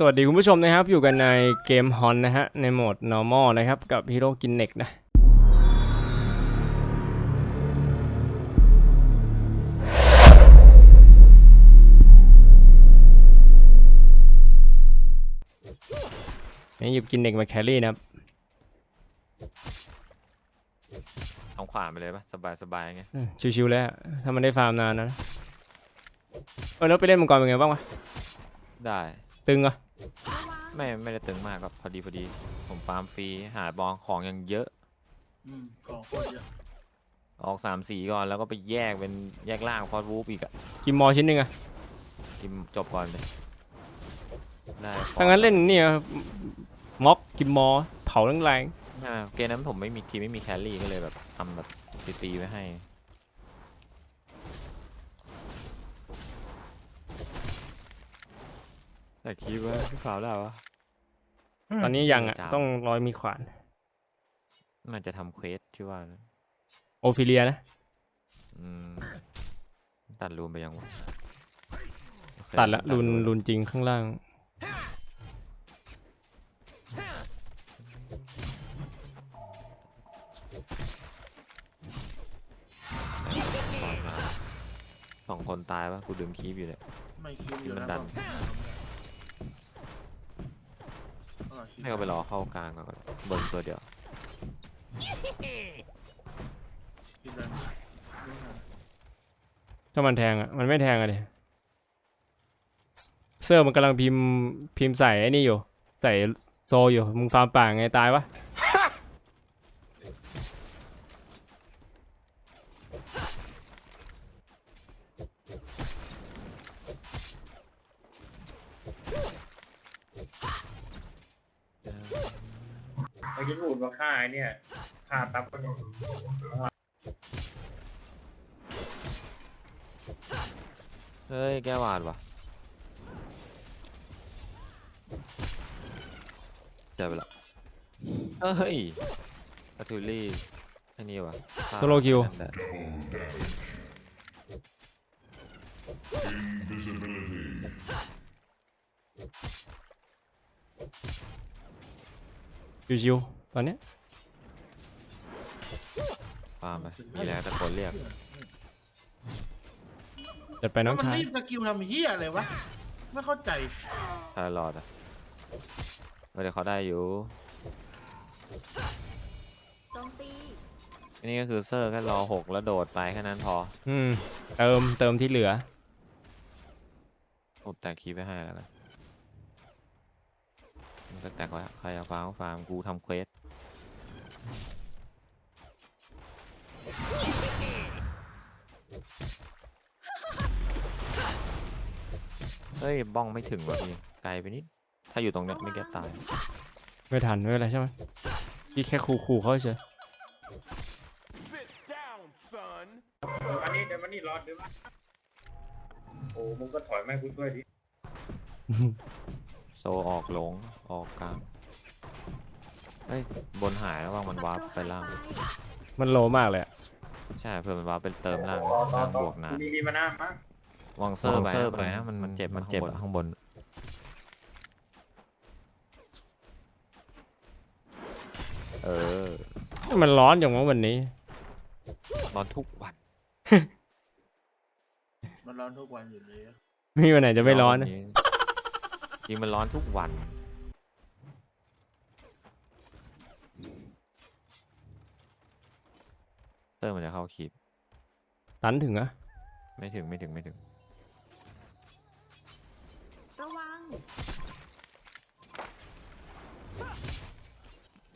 สวัสดีคุณผู้ชมนะครับ อยู่กันในเกมฮอนนะฮะ ในโหมด normal นะครับ กับฮีโร่กินเน็กนะ นี่หยิบกินเน็กมาแครี่นะครับทางขวาไปเลยปะสบายสบายไงอืมชิวๆแล้วอะถ้ามันได้ฟาร์มนานนะ เออแล้วไปเล่นมังกรเป็นไงบ้างวะ ได้ ตึงเหรอะ ไม่ไม่ได้ตึงมากก็พอดีพอดี ผมฟาร์มฟรีหาบองของยังเยอะอืมของโคตรเยอะออกสามสีก่อนแล้วก็ไปแยกเป็นแยกล่างฟอสวูฟอีกอะกิมมอชิ้นหนึ่งอะกินจบก่อนเลยได้ถ้างั้นเล่นเนี่ยม็อกกิมมอเผาแรงอ่าเกมนั้นผมไม่มีทีมไม่มีแครี่ก็เลยแบบทำแบบตีๆไว้ให้ แต่คิดว่าพี่สาวได้ปะๆตอนนี้ยังอะจ้าต้องรอยมีขวานมันจะทำเควสที่ว่านะโอฟิเลียนะ อืมตัดรูนไปยังวะโอเคตัดละรุนรูรุนจริงข้างล่างก่อนมาสองคนตายปะกูดึงคีบอยู่เลย ไม่คิดอยู่มันนะดันเออคิด ให้เขาไปรอเข้ากลางก่อนเบิร์นตัวเดียวคิดดันถ้ามันแทงอะมันไม่แทงอะเดเซอร์มันกำลังพิมพ์พิมพ์ใส่ไอ้นี่อยู่ ใส่โซอยู่มึงฟาร์มป่าไงตายวะ เมื่อกี้พูดว่าฆ่าไอ้เนี่ยฆ่าตับคนนี้เฮ้ย แก้วาดวะเจอไปละเฮ้ยอาทูลี่ไอ้นี่วะโซโลคิวนั่นแหละชิวๆ ตอนเนี้ยฟาร์มไปมีแล้วตะโกนเรียกจัดไปน้องมันชายรีบสกิลทำเฮียอะไรวะ ไม่เข้าใจ ทารลอดอะเดี๋ยวเขาได้อยู่โจมตีอันนี้ก็คือเซอร์แค่รอหกแล้วโดดไปแค่นั้นพออืมเติมเติมที่เหลือผมแต่งคีย์ไปให้แล้วกันมันก็แต่งไว้ใครเอาฟาร์มก็ฟาร์มกูทำเควส เฮ้ยบ้องไม่ถึงว่ะพี่ไกลไปนิด ถ้าอยู่ตรงเนี้ยไม่แก้ตาย ไม่ทันไม่เป็นไรใช่ไหมพี่แค่ขู่ๆเขาเฉยเดี๋ยววันนี้เดี๋ยววันนี้รอดด้วยวะโอ้มึงก็ถอยมาให้กูช่วยดิ โซออกหลงออกกลาง เฮ้ยบนหายแล้วว่างมันวาร์ปไปล่าง มันโลมากเลยอะ ใช่เพื่อมันวาร์ปไปเติมล่างต่อต่อล่างต่อบวกนานมีดีมาหน้ามั้งวางเซอร์ไปนะไปนะมันมันเจ็บมันเจ็บอะ ข้างบนเออมันร้อนอย่างว่าวันนี้ นอนทุกวันมันร้อนทุกวันอยู่เลยไม่มีวันไหนจะไม่ร้อนนะวัจริงมันร้อนทุกวัน เต อร์มันจะเข้าคลิป ตันถึงอะไม่ถึงไม่ถึงไม่ถึง ระวัง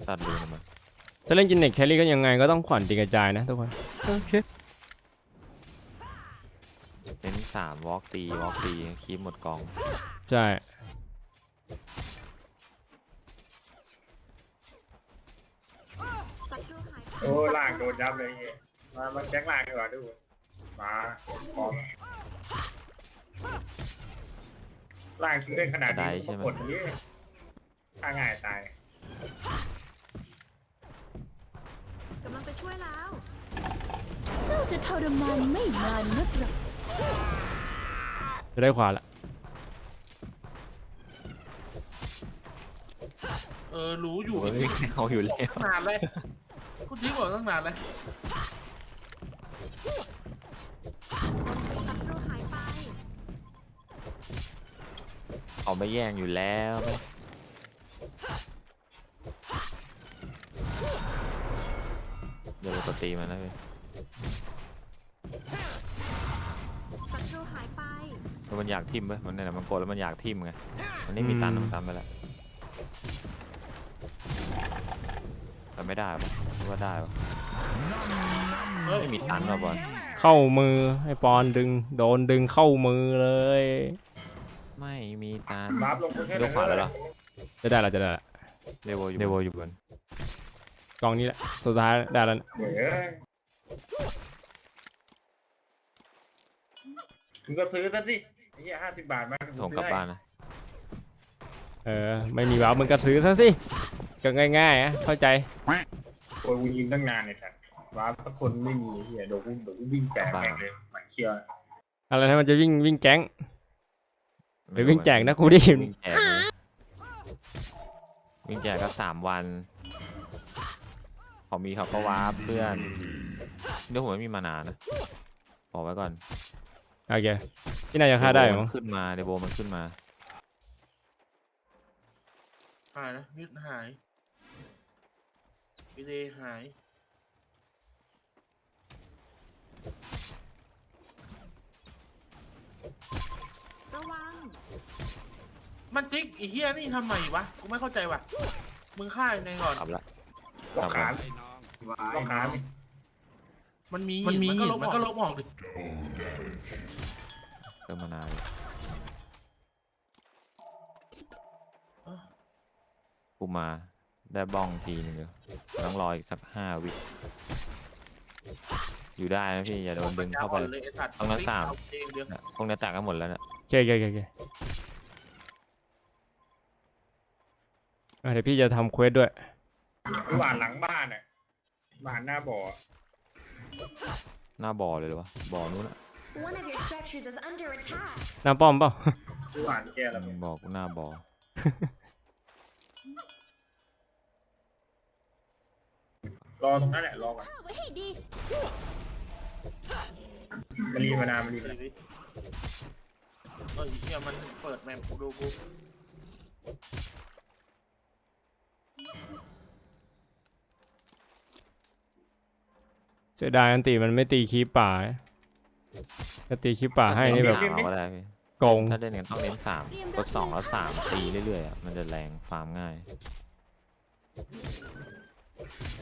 ตัดรูนมันถ้าเล่นจินเน็กแครี่ก็ยังไงก็ต้องขวัญตีกระจายนะทุกคนเน้นสามวอล์กตีวอล์กตีคลิปหมดกอง ใช่ ยับเลยเหี้ยมามาแจ็คลางดีกว่าดูมาพร้อมล่างคิดได้ขนาดกระไดนี้ใช่ไหมกดอย่างนี้ถ้าง่ายตายกำลังไปช่วยแล้ว เจ้าจะทรมานไม่นานนักหรอกจะได้ขวาละเออรู้อยู่เฮ้ยเอาอยู่แล้วนานเลย กูทิ้งบอกตั้งนานเลยศัตรูหายไป เอาไม่แย่งอยู่แล้วไหมเดี๋ยวตัวตีมันนะพี่ศัตรูหายไป แล้วมันอยากทิมปะมันเนี่ยมันโกรธแล้วมันอยากทิมไง มันไม่มีตันอืมมันทำไปแล้วแต่ไม่ได้ปะคิด ว่าได้ปะเฮ้ยไม่มีตันหรอบอลเข้ามือให้ปอนดึง โดนดึงเข้ามือเลย ไม่มีตันวาร์ปลงไปแค่ยกขวาแล้วเหรอจะได้ละจะได้ละเดโวอยู่เดโวอยู่บนกองนี้แหละสุดท้ายได้แล้วนะเดี๋ยวมึงก็ซื้อซะสิไอ้เหี้ยห้าสิบบาทมาถงกลับบ้านนะเออ ไม่มีว้าวมึงกระถือซะสิก็ง่ายๆอะเข้าใจ โอ้ยกูยิงตั้งนานเลยสัตว์วาร์ปสักคนไม่มีไอ้เหี้ยเดี๋ยวกูเดี๋ยวกูวิ่งแจกแม่งเลยหมันเชียวอะไรนะมันจะวิ่งวิ่งแก๊งไปวิ่งแจกนะกูได้ยินวิ่งแจกเลยวิ่งแจกก็สามวันพอมีเขาก็วาร์ปเพื่อนเดี๋ยวผมไม่มีมานานนะบอกไว้ก่อนโอเคที่น่าจะฆ่าได้มั้งเยวโบมันขึ้นมาเดยวโบมันขึ้นมาหายนะมิดหาย พีเดย์หาย ระวัง มันติ๊กไอีเฮียนี่ทำไมวะ กูไม่เข้าใจว่ะ มึงฆ่ายังไงก่อนกลับละล็อกขาล็อกขามันมีมันมีหินมันก็ลบออกดิ เติมมานานกูมา ได้บ้องทีนึงเดียวต้องรออีกสักห้าวิอยู่ได้นะพี่อย่าโดนดึงเข้าไปปัญญอ่อนเลยไอ้สัตว์ต้องนั้นสามเอเองเดียวเนี่ยพวกนี้แตกกันหมดแล้วเนี่ยโอเคโอเคโอเคโอเคอะเดี๋ยวพี่จะทำเควสด้วย หวานหลังบ้านอะหวานหน้าบ่อหน้าบ่อเลยเหรอวะบ่อนู้นอะ One of your structures is under attack หน้าป้อมเปล่า หวานแกแล้ว บ่อกูหน้าบ่อ รอตรงนั้นแหละรอก่อนเข้าไว้ให้ดีมารีมานานมารีมาดูนานดิเออไอ้เฮียมันเปิดแมปกูดูกูเสียดายอันติมันไม่ตีคีปป่าถ้าตีคีปป่าให้นี่แบบสามเอาก็ได้พี่โกงถ้าเล่นกันต้องเน้นสามกดสองแล้วสามตีเรื่อยๆอะมันจะแรงฟาร์มง่าย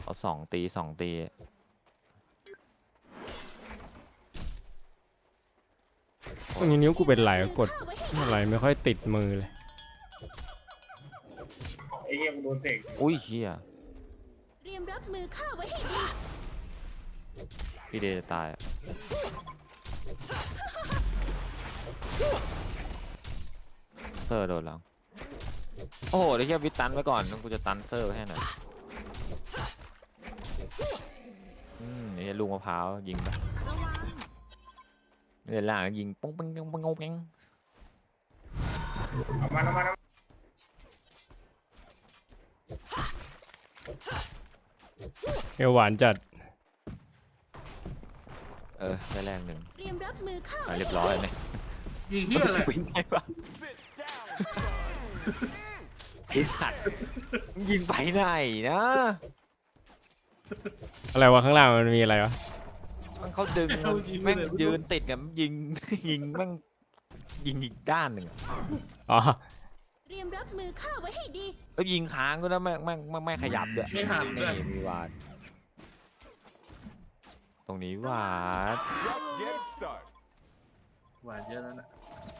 เอาสองตีสองตีตรงนี้นิ้วกูเป็นไหลกดเข้าไว้ให้อะไรไม่ค่อยติดมือเลย ไอ้เหี้ยกูโดนเสกอุ้ยเฮียเตรียมรับมือเข้าไว้ให้ดีพี่เดย์จะตายอะเซอร์โดนหลังโอ้โหเดี๋ยวแค่วิทตันไว้ก่อนกูจะตันเซอร์ไว้ให้หน่อย อืมเดี๋ยวลุงมะพร้าวยิงไประวังเดี๋ยวล่างยิงป้องปังปังปังปังปังเอามาเอามาเอามาเอวหวานจัดเออได้แรงหนึ่งเตรียมรับมือเข้าอะไว้เรียบร้อยเนี่ยยิงเฮียอะไรวิ่งได้ปะไอสัตว์มึงยิงไปไหนนะ อะไรวะข้างล่างมันมีอะไรวะมันเขาดึงแม่งยืนติดกันยิง ยิงแม่งยิงอีกด้านหนึ่งอะอ๋อเตรียมรับมือเข้าไว้ให้ดี แล้วยิงค้างก็ได้แม่งแม่งแม่งไม่ขยับด้วยไม่หันด้วยนี่มีวาดตรงนี้วาดหวานเยอะแล้วนะ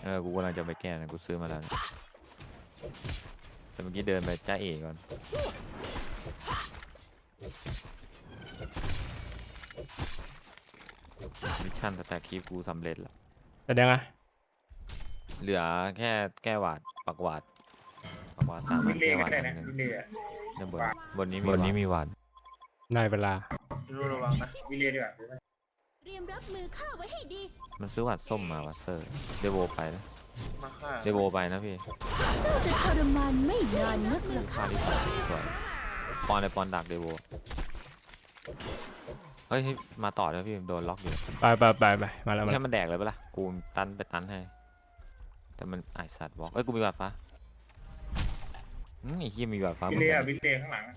เออ กูกำลังจะไปแก้นะ กูซื้อมาแล้วเนี่ยแต่เมื่อกี้เดินไปจ้าเอ๋ก่อน มิชชั่นสแต็กคีปกูสำเร็จแล้วแสดงไงเหลือแค่แก้หวาดปักหวาดปักหวาดสามอัวินเล่แก้หก็วาดได้อันนะหนึ่งวิเล่อะด้านบนบนนี้มีบนนี้มีหวาดได้เวลาดูระวังนะวิเล่ดีกว่าเตรียมรับมือเข้าไว้ให้ดี มันซื้อหวาดส้มมาวัดเซอร์ เดโวไปนะมาฆ่าเดโบไปนะพี่เจ้าจะทรมานไม่นานนักหรอกฆ่าที่สองสวยปอนเลยปอนดักเดโบ เฮ้ยมาต่อแล้วพี่โดนล็อกอยู่ไปไปไปไปมาแล้วมาแค่แล้วมันแดกเลยปะล่ะกูตันไปตันให้แต่มันไอสัตว์บอกเอ้ยกูมีบาดฟ้าอืมไอ้เหี้ยมีบาดฟ้าเหบิมืลอนเล่กันบิลเล่ข้างหลังอะ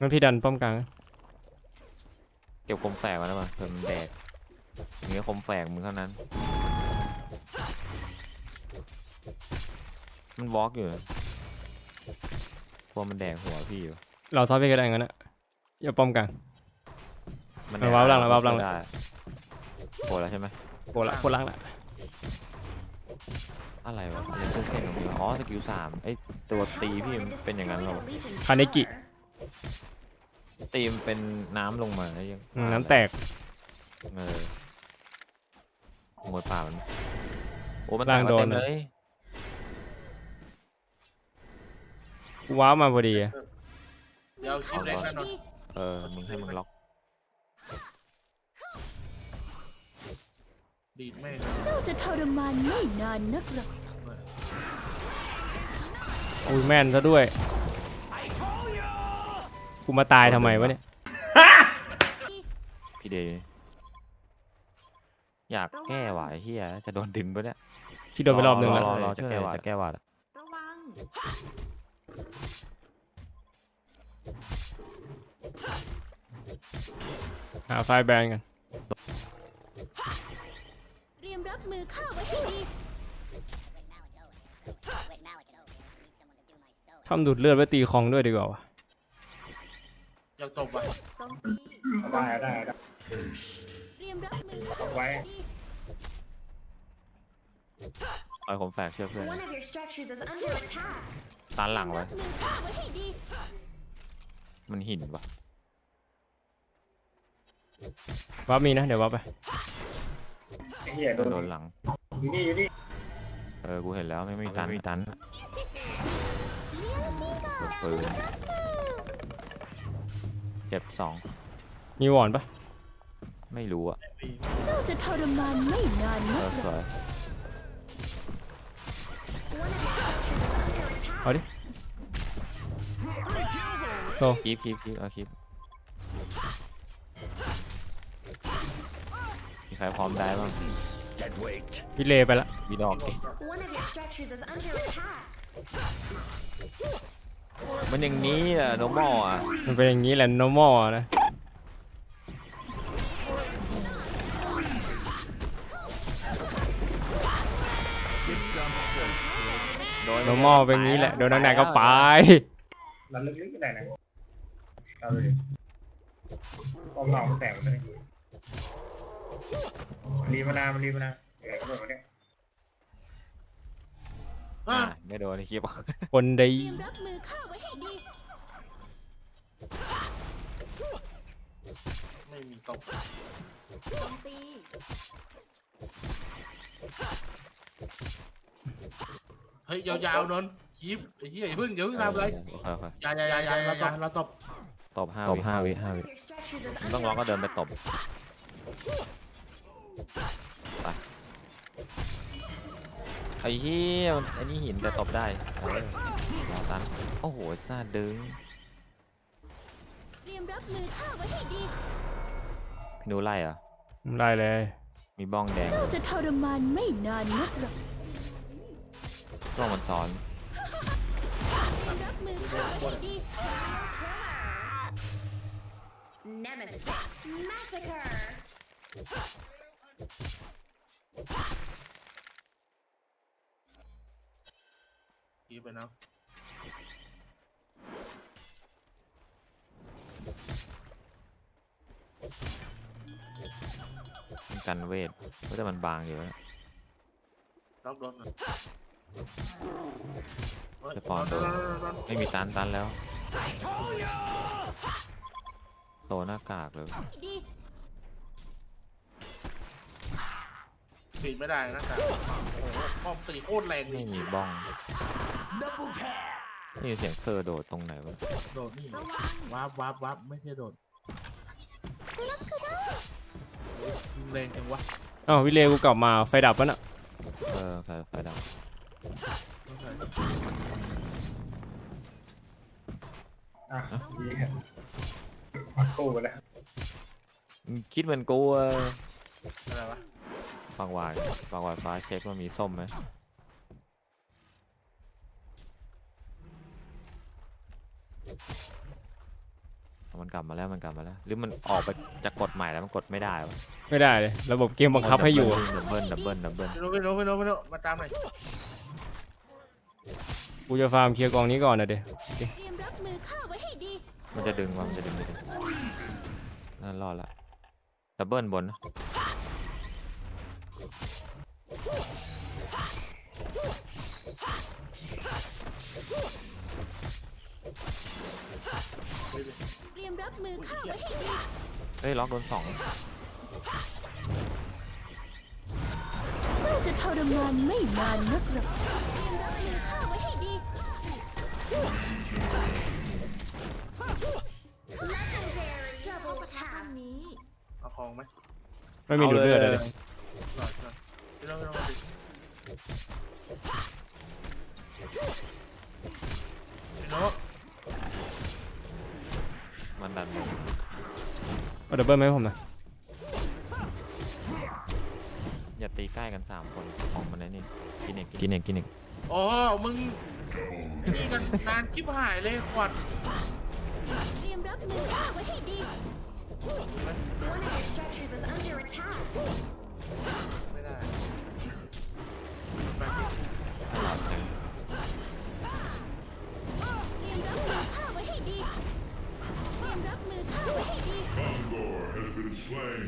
งั้นพี่ดันป้อมกลางเก็บคมแฝกมาแล้วมาเพิ่มนแดกเนื้อคมแฝกมึงเท่านั้น มันบล็อกอยู่ นะพวกมันแดกหัวพี่อยู่ เราซ้อมพี่ก็ได้งั้นนะอย่าป้อมกลาง มันเอาวาร์ปหลังเอาวาร์ปหลัง ได้โผล่แล้วใช่ไหมโกละโกลังละอะไรวะอะไรเส้นเส้นของพี่วะอ๋อสกิลสามไอ้ตัวตีพี่มันเป็นอย่างนั้นเหรอคาเนกิตีมนเป็นน้ำลงมายังอืมน้ำแตก เออขโมยป่ามันโอ้มันล่างแตกมาโดนเต็มอะเลย กูว้าวมาพอดีอะเดี๋ยวเอาคลิปแรกแน่นอนเออ มึงให้มึงล็อกดีดแม่งเจ้าจะทรมานไม่นานนักหรอกอุ้ยแม่นซะด้วย กูมาตายทำไมวะเนี่ย พี่เดย์อยากแก้หวายเฮียจะโดนดึงปะเนี่ยพี่โดนไปรอบนึงแล้ว รอรอจะแก้หวาจะแก้หวาดระวัง หาไฟล์แบนกัน เตรียมรับมือข้าไว้ให้ดี ทำดูดเลือดไว้ตีคองด้วยดีกว่าวะอยากตบว่ะโจมตีเอาได้เอาได้เอาได้เตรียมรับมือเอาไว้ดีเอาผมแฝกเชื่อเพื่อน One of your structures is under attack ตานหลังไว้รับมือข้าไว้ให้ดี มันหินปะวับมีนะ เดี๋ยววับไปไอ้เหี้ยโดนโดนหลัง อยู่นี่อยู่นี่เออ กูเห็นแล้วไม่มีตันไม่มีตันปืนเจ็บสอง มีวอนปะไม่รู้อะเจ้าจะทรมานไม่นานเอนัอกหสรอกวย โซคีบคีบคีบเอาคีบมีใครพร้อมได้บ้างพี่เลไปละมีดอกดิ One of your structures is under attack มันอย่างนี้อะ normal อะมันเป็นอย่างนี้แหละ normal อะนะโดน normal เป็นอย่างนี้แหละโดนหนักๆก็ไปมันลึกๆก็ได้นะ เอาเลยป้อมนอกมันแตกหมดเลยรีมานามันรีมานาเดี๋ยวก็โดนมาเนี่ยอะอะไม่โดนในคลิปคนดีเตรียมรับมือข้าไว้ให้ดีไม่มีตบโจมตีเฮ้ยยาวๆนนท์คลิปไอ้เหี้ยอย่าเพิ่งอย่าเพิ่งทำอะไรโอเคโอเคอย่าอย่าอย่าอย่าอย่าเราตบ ตบห้าวิห้าวิห้า One วิ of your structures is มันต้อง under ล็อกก็เดินไป attack ตบไปไอ้เหี้ยมันไอ้นี่หินแต่ตบได้เออรอตันโอ้โหซาดึงเตรียมรับมือข้าไว้ให้ดีพี่นูไล่เหรอะได้เลย มีบ้องแดงเจ้าจะทรมานไม่นานนักหรอกกล้องมันซ้อนเตรียมรับมือข้าไว้ให้ดี Nemesis Massacre คลิปไปเนาะมันกันเวทก็แต่มันบางอยู่นะล็อกโดนก่อนเฮ้ยจะปอนโดนไม่มีตันตันแล้ว โซหน้ากากเลยดีปิดไม่ได้นะแต่โอ้โหป้อมตีโคตรแรงเลไม่ยมีบ้องนี่เสียงเธอโดดตรงไหนวะโดดนี่ระวังวับวับวับไม่ใช่โดดแรงจังวะอ้าววิเลกูกลับมาไฟดับปะน่ะเออไฟไฟดับอะเหี้ยมาโก้ไปแล้วมึงคิดเหมือนกูเอออะไรวะฟังวายฟังวายฟ้าเช็คว่ามีส้มไหมเอามันกลับมาแล้วมันกลับมาแล้ว หรือมันออกไปจะกดใหม่แล้วมันกดไม่ได้วะไม่ได้เลยระบบเกมบังคับให้อยู่อะดับเบิลดับเบิลดับเบิลพี่โน้ตพี่โน้ตพี่โน้ตพี่โน้ตมาตามหน่อยกูจะฟาร์มเคลียร์กองนี้ก่อนนะเดี๋ยวเตรียมรับมือข้าไว้ให้ดี มันจะดึงวะมันจะดึงไม่ดึงนั่นรอดละดับเบิลบนนะเตรียมรับมือข้าไว้ให้ดีเฮ้ยล็อกโดนสองเจ้าจะทรมานไม่นานนักหรอกเตรียมรับมือข้าไว้ให้ดี Legendary double tap. นี้เอาของไหมไม่มีดูดเลือดเลยหน่อยหน่อยพี่โน้ตพี่โน้ตมาดิพี่โน้ตมันดันบนเอาดับเบิลไหมาให้ผมหน่อยอย่าตีใกล้กันสามคนของมันไอ้นี่กินเองกินเองกินเองอ๋อมึงไอ้นี่กันนานชิบหายเลยขวัญเตรี ยมรับมือข้าไว้ให้ดี One of your structures is under attack. ไม่ได้ไปสิให้หลอดเต็มเตรียมรับมือข้าไว้ให้ดี เตรียมรับมือข้าไว้ให้ดี Gondor has been slain.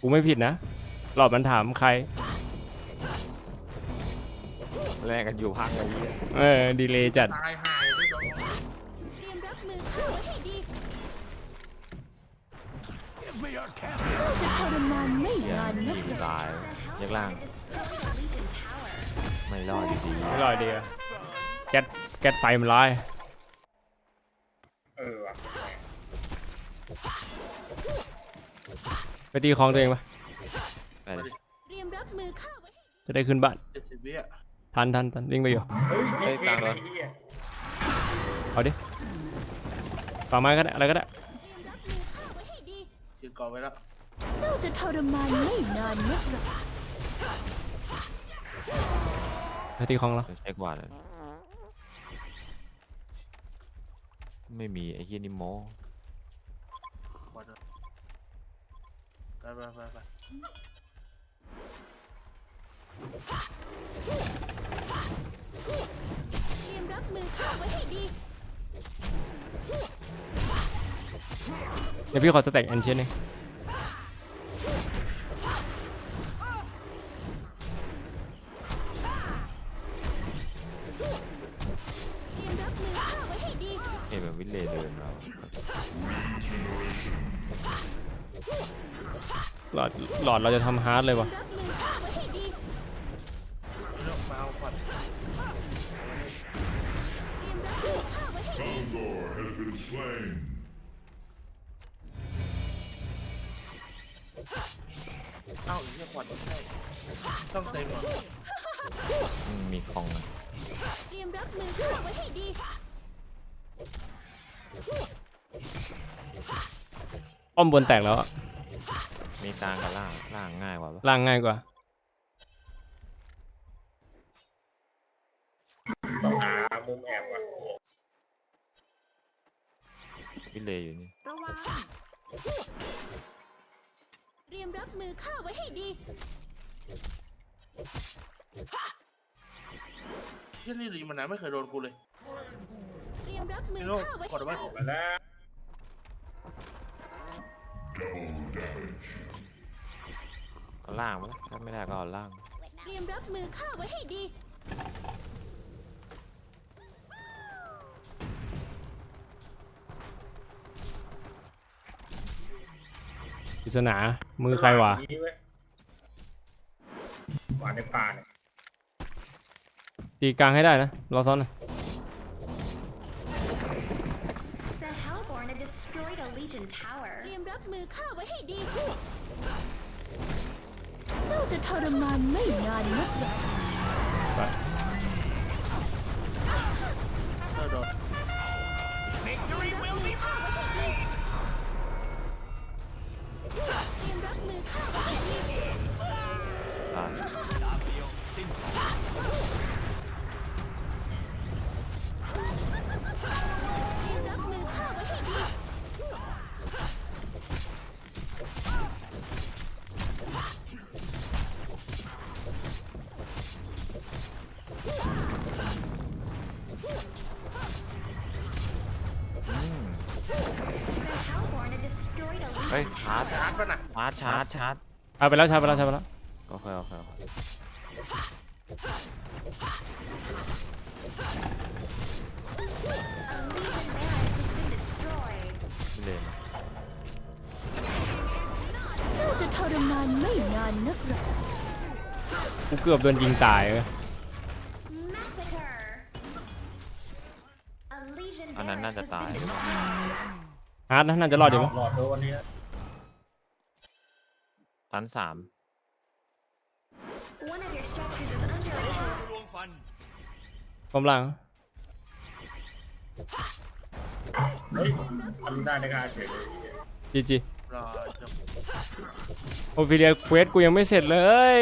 กูไม่ผิดนะ หลอดมันถามใคร แลกกันอยู่พักอะไรเงี้ยเออ ดีเลยจัดตายหา จ้าจะทรมานไม่เหี้ยนานนักยิงหรอกตาย The ยักล่าง Hellborn destroyed a Legion tower. ไม่รอดดีไม่รอดดีอะแก๊สแก๊สไฟมันร้ายเออว่ะไปตีของตัวเองปะๆไปดิเตรียมรับมือข้าไว้ให้ดีจะได้ขึ้นบ้านเจ็ดสิบวิอะทันทันทันวิ่งไปอยู่เฮ้ยเฮ้ยกลางโดนไอ้เหี้ยเอาดิป่าไม้ก็ได้อะไรก็ได้ เตรียมรับมือข้าไว้ให้ดี ยืนก่อนไว้แล้ว เจ้าจะทรมานไม่นานนักหรอกไปตีของเราเดี๋ยวเช็ควาดเลยไม่มีไอ้เฮียนิโมขวัญไปไปไปไปเตรียมรับมือข้าไว้ให้ดี เดี๋ยวพี่ขอสแต็กแอนเชนเองเตรียมรับมือข้าไว้ให้ดีเห็นแบบวิเลย์เดินเราหลอดหลอดเราจะทำฮาร์ดเลยวะรับมือข้าไว้ให้ดีพี่โน้ตมาเอาขวัญเตรียมรับมือข้ เอ้าอีกแค่ขวัญไม่ใช่ต้องเต็มเหรออืมมีคองนะเตรียมรับมือข้าไว้ให้ดี อ้อมบนแตกแล้วอะมีกลางกับล่างล่างง่ายกว่าปะล่างง่ายกว่า ต้องหามุมแอบว่ะวิเลย์อยู่นี่ระวังเตรี ยมรับมือข้าไว้ให้ดีเที่ยนี่ดีมันนะไม่เคยโดนกูเลยเตรียมรับมือพี่โน้ตข้าไว้กดไว้มาแล้ว เอาล่างมาแล้วถ้าไม่ได้ก็เอาล่าง เตรียมรับมือข้าไว้ให้ดี ปริศนา มือใครวะนี่เว้ยหวานในป่าเนี่ยตีกลางให้ได้นะรอซ้อนนะ The Hellborn have destroyed a Legion tower. เตรียมรับมือข้าไว้ให้ดีเจ้าจะทรมานไม่นานนักหรอการ์จชาร์จป่ะน่ะชาร์จชาร์จชาร์จเอาไปแล้วชาร์จไปแล้วชาร์จไปแล้วโอเคโอเคโอเค A legion barracks has been destroyed. ไม่เลยเจ้าจะทรมานไม่นานนักหรอกกูเกือบโดนยิงตายเลย Massacre. A legion อันนั้นน่า barracks จะ has ตาย been destroyed. ฮาร์ดนะน่าจะรอดอยู่มั้งหลอดโดนวันนี้ ตันสาม One of your structures is under attack. กำลัง เฮ้ยทำได้ในการเฉยเลยจีจีรอจะโอฟิเลียเควสกูยังไม่เสร็จเลย